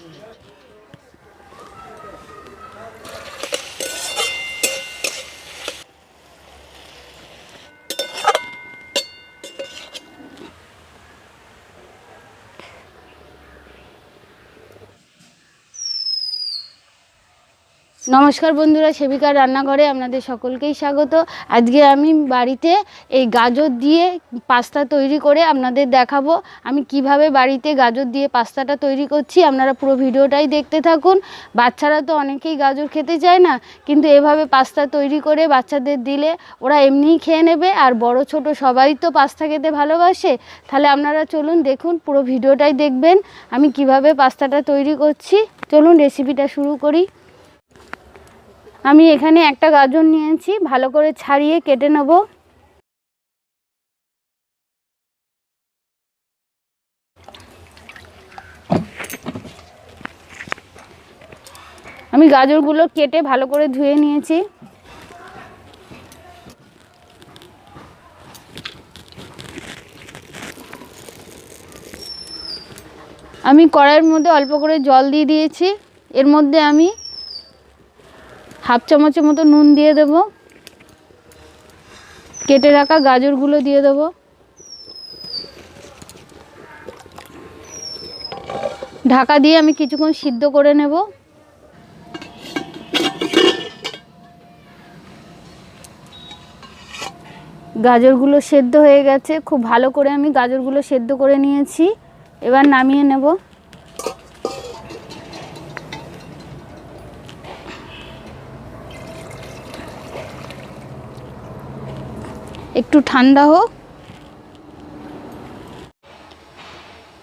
Mm-hmm. নমস্কার বন্ধুরা, সেবিকার রান্নাঘরে আপনাদের সকলকেই স্বাগত। আজকে আমি বাড়িতে এই গাজর দিয়ে পাস্তা তৈরি করে আপনাদের দেখাবো। আমি কীভাবে বাড়িতে গাজর দিয়ে পাস্তাটা তৈরি করছি, আপনারা পুরো ভিডিওটাই দেখতে থাকুন। বাচ্চারা তো অনেকেই গাজর খেতে চায় না, কিন্তু এভাবে পাস্তা তৈরি করে বাচ্চাদের দিলে ওরা এমনিই খেয়ে নেবে, আর বড়, ছোট সবাই তো পাস্তা খেতে ভালোবাসে। তাহলে আপনারা চলুন দেখুন, পুরো ভিডিওটাই দেখবেন আমি কীভাবে পাস্তাটা তৈরি করছি। চলুন রেসিপিটা শুরু করি। আমি এখানে একটা গাজর নিয়েছি ভালো করে ছাড়িয়ে কেটে নেব। আমি গাজরগুলো কেটে ভালো করে ধুয়ে নিয়েছি। আমি কড়াইয়ের মধ্যে অল্প করে জল দিয়ে দিয়েছি। এর মধ্যে আমি হাফ চামচের মতো নুন দিয়ে দেব। কেটে রাখা গাজরগুলো দিয়ে দেব। ঢাকা দিয়ে আমি কিছুক্ষণ সিদ্ধ করে নেব। গাজরগুলো সেদ্ধ হয়ে গেছে। খুব ভালো করে আমি গাজরগুলো সেদ্ধ করে নিয়েছি। এবার নামিয়ে নেব। একটু ঠান্ডা হোক।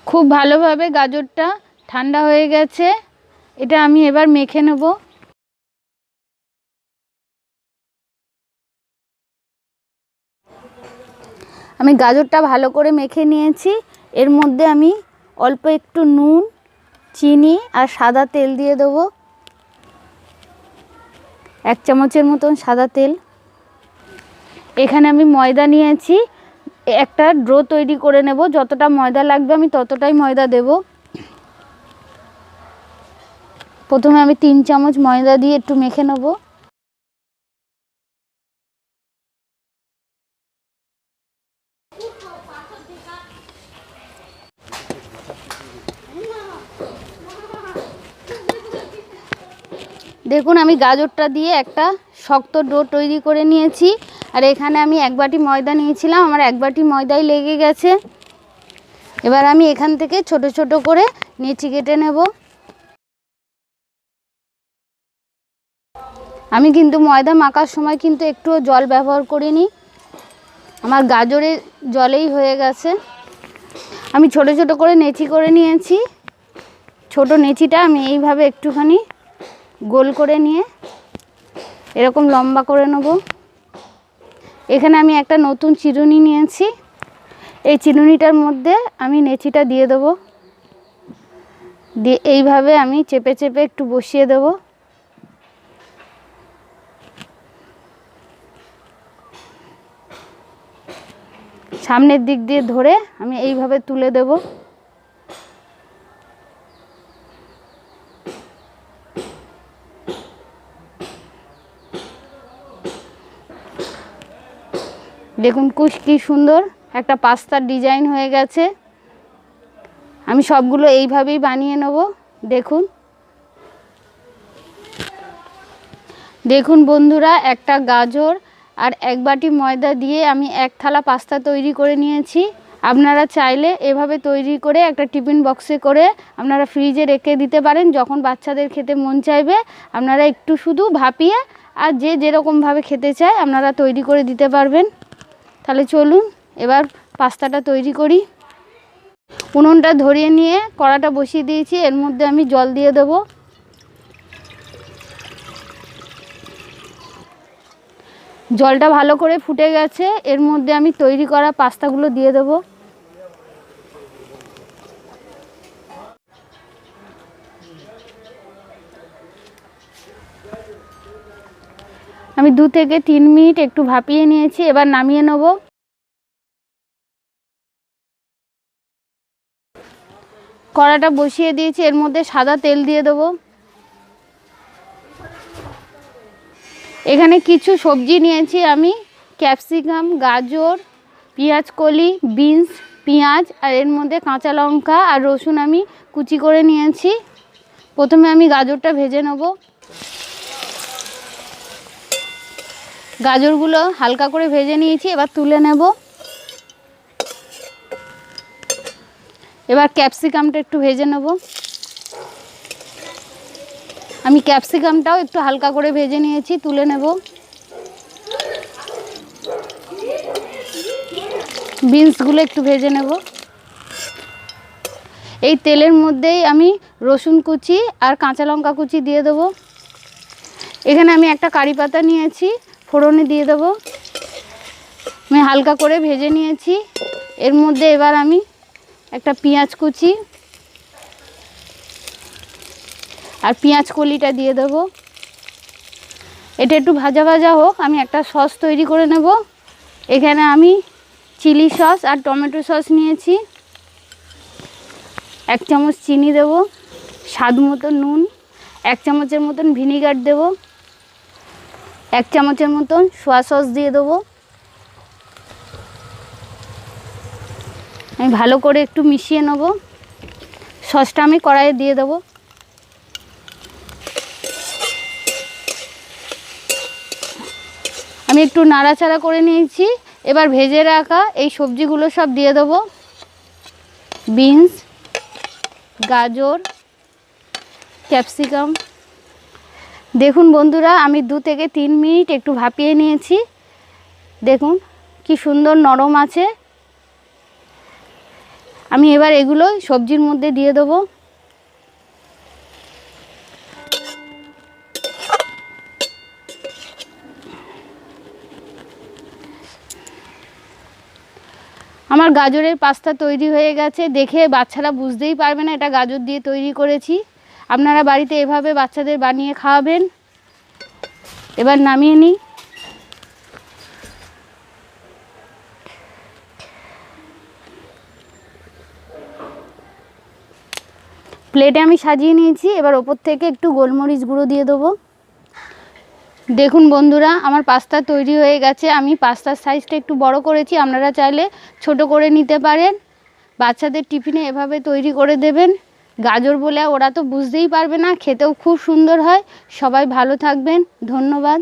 খুব ভালোভাবে গাজরটা ঠান্ডা হয়ে গেছে। এটা আমি এবার মেখে নেব। আমি গাজরটা ভালো করে মেখে নিয়েছি। এর মধ্যে আমি অল্প একটু নুন, চিনি আর সাদা তেল দিয়ে দেবো। এক চামচের মতন সাদা তেল। এখানে আমি ময়দা নিয়েছি। একটা ড্রো তৈরি করে নেব। যতটা ময়দা লাগবে আমি ততটাই ময়দা দেব। প্রথমে আমি তিন চামচ ময়দা দিয়ে একটু মেখে নেব। দেখুন, আমি গাজরটা দিয়ে একটা শক্ত ডো তৈরি করে নিয়েছি। আর এখানে আমি এক বাটি ময়দা নিয়েছিলাম, আমার এক বাটি ময়দাই লেগে গেছে। এবার আমি এখান থেকে ছোট ছোট করে নেচি কেটে নেব। আমি কিন্তু ময়দা মাখার সময় কিন্তু একটুও জল ব্যবহার করিনি। আমার গাজরে জলেই হয়ে গেছে। আমি ছোট ছোট করে নেচি করে নিয়েছি। ছোট নেচিটা আমি এইভাবে একটুখানি গোল করে নিয়ে এরকম লম্বা করে নেব। এখানে আমি একটা নতুন চিরুনি নিয়েছি। এই চিরুনিটার মধ্যে আমি নেচিটা দিয়ে দেব। দিয়ে এইভাবে আমি চেপে চেপে একটু বসিয়ে দেব। সামনের দিক দিয়ে ধরে আমি এইভাবে তুলে দেবো। দেখুন কুশ কি সুন্দর, একটা পাস্তার ডিজাইন হয়ে গেছে। আমি সবগুলো এইভাবেই বানিয়ে নেব, দেখুন। দেখুন বন্ধুরা, একটা গাজর আর এক বাটি ময়দা দিয়ে আমি এক থালা পাস্তা তৈরি করে নিয়েছি। আপনারা চাইলে এভাবে তৈরি করে একটা টিফিন বক্সে করে আপনারা ফ্রিজে রেখে দিতে পারেন, যখন বাচ্চাদের খেতে মন চাইবে। আপনারা একটু শুধু ভাপিয়ে আর যে যেরকমভাবে খেতে চায়, আপনারা তৈরি করে দিতে পারবেন। তাহলে চলুন, এবার পাস্তাটা তৈরি করি। উনুনটা ধরিয়ে নিয়ে কড়াটা বসিয়ে দিয়েছি, এর মধ্যে আমি জল দিয়ে দেব। জলটা ভালো করে ফুটে গেছে, এর মধ্যে আমি তৈরি করা পাস্তাগুলো দিয়ে দেব। আমি দু থেকে তিন মিনিট একটু ভাপিয়ে নিয়েছি, এবার নামিয়ে নেব। কড়াটা বসিয়ে দিয়েছি, এর মধ্যে সাদা তেল দিয়ে দেবো। এখানে কিছু সবজি নিয়েছি আমি, ক্যাপসিকাম, গাজর, পেঁয়াজ কলি, বিনস, পেঁয়াজ, আর এর মধ্যে কাঁচা লঙ্কা আর রসুন আমি কুচি করে নিয়েছি। প্রথমে আমি গাজরটা ভেজে নেব। গাজরগুলো হালকা করে ভেজে নিয়েছি, এবার তুলে নেব। এবার ক্যাপসিকামটা একটু ভেজে নেব। আমি ক্যাপসিকামটাও একটু হালকা করে ভেজে নিয়েছি, তুলে নেব। বিনসগুলো একটু ভেজে নেব। এই তেলের মধ্যেই আমি রসুন কুচি আর কাঁচা লঙ্কা কুচি দিয়ে দেবো। এখানে আমি একটা কারি পাতা নিয়েছি ফোড়নে দিয়ে দেবো। আমি হালকা করে ভেজে নিয়েছি। এর মধ্যে এবার আমি একটা পেঁয়াজ কুচি আর পেঁয়াজ কলিটা দিয়ে দেবো। এটা একটু ভাজা ভাজা হোক, আমি একটা সস তৈরি করে নেব। এখানে আমি চিলি সস আর টমেটো সস নিয়েছি। এক চামচ চিনি দেব, স্বাদ মতো নুন, এক চামচের মতন ভিনিগার দেব। এক চামচের মতন সোয়া সস দিয়ে দেবো। আমি ভালো করে একটু মিশিয়ে নেব। সসটা আমি কড়াইয়ে দিয়ে দেবো। আমি একটু নাড়াচাড়া করে নিয়েছি। এবার ভেজে রাখা এই সবজিগুলো সব দিয়ে দেবো। বিনস, গাজর, ক্যাপসিকাম। দেখুন বন্ধুরা, আমি দু থেকে তিন মিনিট একটু ভাপিয়ে নিয়েছি। দেখুন কি সুন্দর নরম আছে। আমি এবার এগুলো সবজির মধ্যে দিয়ে দেবো। আমার গাজরের পাস্তা তৈরি হয়ে গেছে। দেখে বাচ্চারা বুঝতেই পারবে না, এটা গাজর দিয়ে তৈরি করেছি। আপনারা বাড়িতে এভাবে বাচ্চাদের বানিয়ে খাওয়াবেন? এবার নামিয়ে নিই। প্লেটে আমি সাজিয়ে নিয়েছি, এবার ওপর থেকে একটু গোলমরিচ গুঁড়ো দিয়ে দেবো। দেখুন বন্ধুরা, আমার পাস্তা তৈরি হয়ে গেছে। আমি পাস্তার সাইজটা একটু বড় করেছি, আপনারা চাইলে ছোট করে নিতে পারেন। বাচ্চাদের টিফিনে এভাবে তৈরি করে দেবেন। গাজর বলে ওরা তো বুঝতেই পারবে না, খেতেও খুব সুন্দর হয়। সবাই ভালো থাকবেন, ধন্যবাদ।